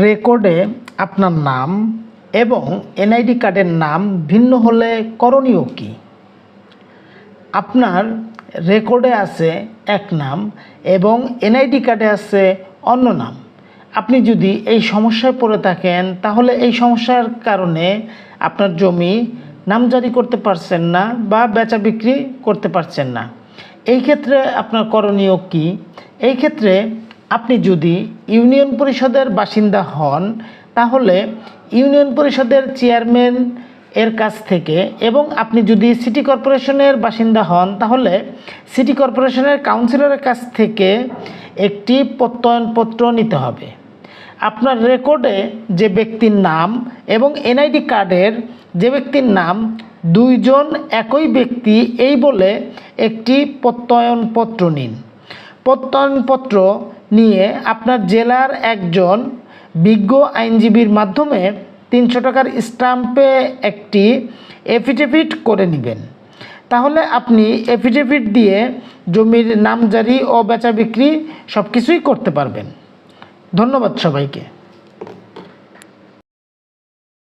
রেকর্ডে আপনার নাম এবং এনআইডি কার্ডের নাম ভিন্ন হলে করণীয় কী? আপনার রেকর্ডে আছে এক নাম এবং এনআইডি কার্ডে আছে অন্য নাম। আপনি যদি এই সমস্যায় পড়ে থাকেন, তাহলে এই সমস্যার কারণে আপনার জমি নামজারি করতে পারছেন না বা বেচা বিক্রি করতে পারছেন না। এই ক্ষেত্রে আপনার করণীয় কি? এই ক্ষেত্রে আপনি যদি ইউনিয়ন পরিষদের বাসিন্দা হন, তাহলে ইউনিয়ন পরিষদের চেয়ারম্যান এর কাছ থেকে এবং আপনি যদি সিটি কর্পোরেশনের বাসিন্দা হন, তাহলে সিটি কর্পোরেশনের কাউন্সিলরের কাছ থেকে একটি প্রত্যয়নপত্র নিতে হবে। আপনার রেকর্ডে যে ব্যক্তির নাম এবং এনআইডি কার্ডের যে ব্যক্তির নাম, দুইজন একই ব্যক্তি এই বলে একটি প্রত্যয়নপত্র নিন। প্রত্যয়নপত্র নিয়ে আপনার জেলার একজন বিজ্ঞ আইনজীবীর মাধ্যমে তিনশো টাকার স্ট্যাম্পে একটি এফিডেভিট করে নেবেন। তাহলে আপনি এফিডেভিট দিয়ে জমির নামজারি ও বেচা বিক্রি সব কিছুই করতে পারবেন। ধন্যবাদ সবাইকে।